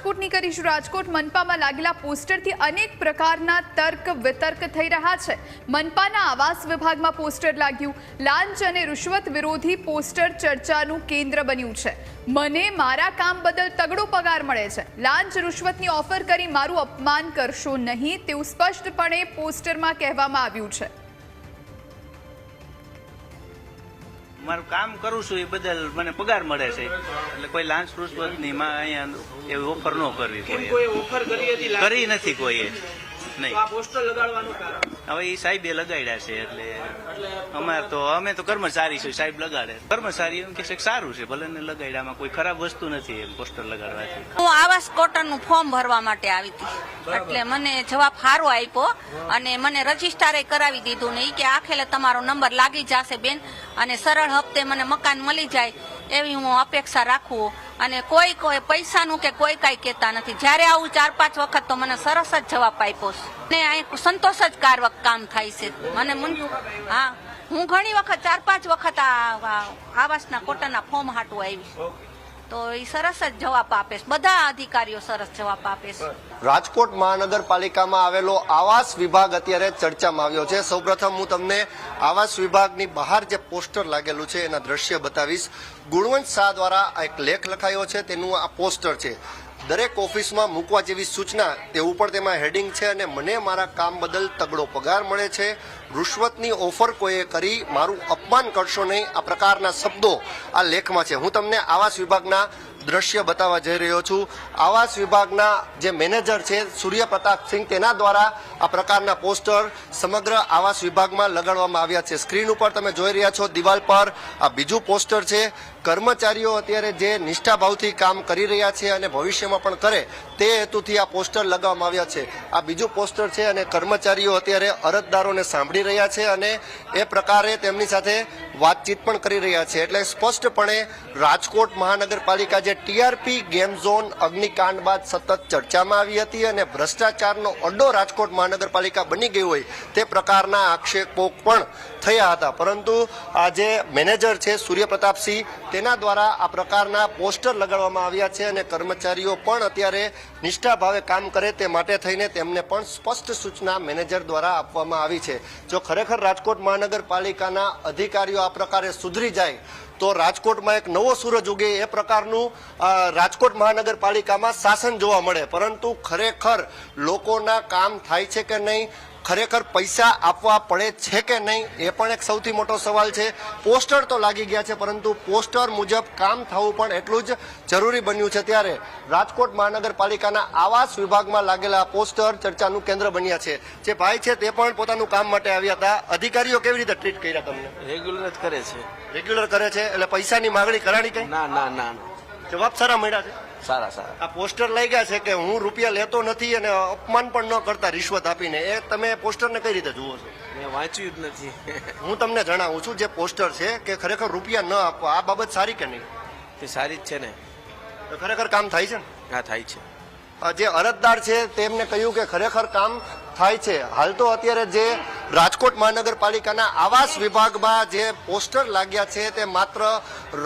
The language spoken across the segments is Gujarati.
રાજકોટની કરીશું રાજકોટ મનપામાં લાગેલા પોસ્ટરથી અનેક પ્રકારના તર્ક વિતર્ક થઈ રહ્યા છે. મનપાના આવાસ વિભાગમાં પોસ્ટર લાગ્યું. લાંચ અને રૂશ્વત વિરોધી પોસ્ટર ચર્ચાનું કેન્દ્ર બન્યું છે. મને મારા કામ બદલ તગડો પગાર મળે છે. લાંચ રૂશ્વતની ઓફર કરી મારું અપમાન કરશો નહીં તેવું સ્પષ્ટપણે પોસ્ટરમાં કહેવામાં આવ્યું છે. મારું કામ કરું છું એ બદલ મને પગાર મળે છે. એટલે કોઈ લાંચ રૂશ્વતની માં અહીંયા એવી ઓફર ન કરવી કોઈ ઓફર કરી નથી કોઈએ નહીં. એ પોસ્ટર લગાડવાનું હવે એ સાહેબે લગાડ્યા છે એટલે અમારે તો અમે તો કર્મચારી છીએ સાહેબ લગાડે. કર્મચારી એમ કે છે સારું છે ભલે ને લગાડ્યામાં કોઈ ખરાબ વસ્તુ નથી એમ પોસ્ટર લગાડવાથી. હું આવાસ કોટનનું ફોર્મ ભરવા માટે આવી હતી. એટલે મને જવાબ સારો આપ્યો અને મને રજીસ્ટારે કરાવી દીધું ને એ કે આખેલે તમારો નંબર લાગી જશે બેન અને સરળ હપ્તે મને મકાન મળી જાય એવી હું અપેક્ષા રાખું અને કોઈ કોઈ પૈસાનું કે કોઈ કાંઈ કહેતા નથી. જ્યારે આવું ચાર પાંચ વખત તો મને સરસ જ જવાબ આપ્યો ને અહીં સંતોષ જ કારક કામ થાય છે. મને હા. હું ઘણી વખત ચાર પાંચ વખત આ આવાસના કોટાના ફોર્મ હાટું આવી. તો એ સરસ જ જવાબ આપે છે. બધા અધિકારીઓ સરસ જવાબ આપે છે. રાજકોટ મહાનગરપાલિકામાં આવેલો આવાસ વિભાગ અત્યારે ચર્ચામાં આવ્યો છે. સૌપ્રથમ હું તમને આવાસ વિભાગની બહાર જે પોસ્ટર લાગેલું છે એના દ્રશ્ય બતાવીશ. ગુણવંત શાહ દ્વારા એક લેખ લખાયો છે. તેનું આ પોસ્ટર છે. દરેક ઓફિસમાં મૂકવા જેવી સૂચના, તેવું પણ તેમાં હેડિંગ છે અને મને મારા કામ બદલ તગડો પગાર મળે છે. રૂશ્વતની ઓફર કોઈએ કરી, મારું અપમાન કરશો નહીં. આ પ્રકારના શબ્દો આ લેખમાં છે. હું તમને આવાસ વિભાગના દ્રશ્ય બતાવવા જઈ રહ્યો છું. આવાસ વિભાગના જે મેનેજર છે સૂર્ય પ્રતાપ સિંહ, તેના દ્વારા આ પ્રકારના પોસ્ટર સમગ્ર આવાસ વિભાગમાં લગાડવામાં આવ્યા છે. સ્ક્રીન ઉપર તમે જોઈ રહ્યા છો, દિવાલ પર આ બીજું પોસ્ટર છે. કર્મચારીઓ અત્યારે જે નિષ્ઠાભાવથી કામ કરી રહ્યા છે અને ભવિષ્યમાં પણ કરે, તે હેતુથી આ પોસ્ટર લગાવવામાં આવ્યા છે. આ બીજું પોસ્ટર છે અને કર્મચારીઓ અત્યારે અરજદારોને સાંભળી રહ્યા છે અને એ પ્રકારે તેમની સાથે વાતચીત પણ કરી રહ્યા છે. એટલે સ્પષ્ટપણે રાજકોટ મહાનગરપાલિકા જે ટીઆરપી ગેમ ઝોન અગ્નિકાંડ બાદ સતત ચર્ચામાં આવી હતી અને ભ્રષ્ટાચારનો અડ્ડો રાજકોટ મહાનગરપાલિકા બની ગઈ હોય તે પ્રકારના આક્ષેપો પણ થયા હતા. પરંતુ આ જે મેનેજર છે સૂર્યપ્રતાપસિંહ, તેના દ્વારા આ પ્રકારના પોસ્ટર લગાડવામાં આવ્યા છે અને કર્મચારીઓ પણ અત્યારે નિષ્ઠા ભાવે કામ કરે તે માટે થઈને તેમને પણ સ્પષ્ટ સૂચના મેનેજર દ્વારા આપવામાં આવી છે. જો ખરેખર રાજકોટ મહાનગરપાલિકાના અધિકારીઓ આ પ્રકારે સુધરી જાય તો રાજકોટમાં એક નવો સૂરજ ઉગે એ પ્રકારનું રાજકોટ મહાનગરપાલિકામાં શાસન જોવા મળે. પરંતુ ખરેખર લોકોના કામ થાય છે કે નહીં? ખરેખર પૈસા આપવા પડે છે કે નહીં એ પણ એક સૌથી મોટો સવાલ છે. પોસ્ટર તો લાગી ગયા છે પરંતુ પોસ્ટર મુજબ કામ થવું પણ એટલું જ જરૂરી બન્યું છે. ત્યારે રાજકોટ મહાનગરપાલિકાના આવાસ વિભાગમાં લાગેલા પોસ્ટર ચર્ચાનું કેન્દ્ર બન્યા છે. જે ભાઈ છે તે પણ પોતાનું કામ માટે આવ્યા હતા. અધિકારીઓ કેવી રીતે ટ્રીટ કર્યા તમને? રેગ્યુલર જ કરે છે. રેગ્યુલર કરે છે? એટલે પૈસાની માગણી કરાણી કઈ? ના ના ના ના. જવાબ સારા મળ્યા છે? સારા સારા. આ પોસ્ટર લઈ ગયા છે કે હું રૂપિયા લેતો નથી અને અપમાન પણ ન કરતા રિશ્વત આપીને. એ તમે પોસ્ટરને કઈ રીતે જુઓ છો? મેં વાંચ્યું જ નથી. હું તમને જણાવું છું જે પોસ્ટર છે કે ખરેખર રૂપિયા ન આપવા આ બાબત સારી કે નહીં? તે સારી જ છે ને. તો ખરેખર કામ થાય છે ને? હા થાય છે. આ જે અરજદાર છે તેમને કહ્યું કે ખરેખર કામ થાય છે. હાલ તો અત્યારે જે રાજકોટ મહાનગરપાલિકાના આવાસ વિભાગમાં જે પોસ્ટર લાગ્યા છે તે માત્ર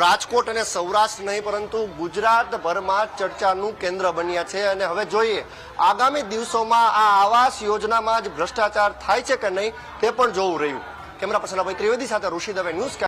રાજકોટ અને સૌરાષ્ટ્ર નહીં, પરંતુ ગુજરાતભરમાં ચર્ચાનું કેન્દ્ર બન્યા છે. અને હવે જોઈએ, આગામી દિવસોમાં આ આવાસ યોજનામાં જ ભ્રષ્ટાચાર થાય છે કે નહીં તે પણ જોવું રહ્યું. કેમેરા પર્સન અભય ત્રિવેદી સાથે ઋષિ દવે ન્યૂઝ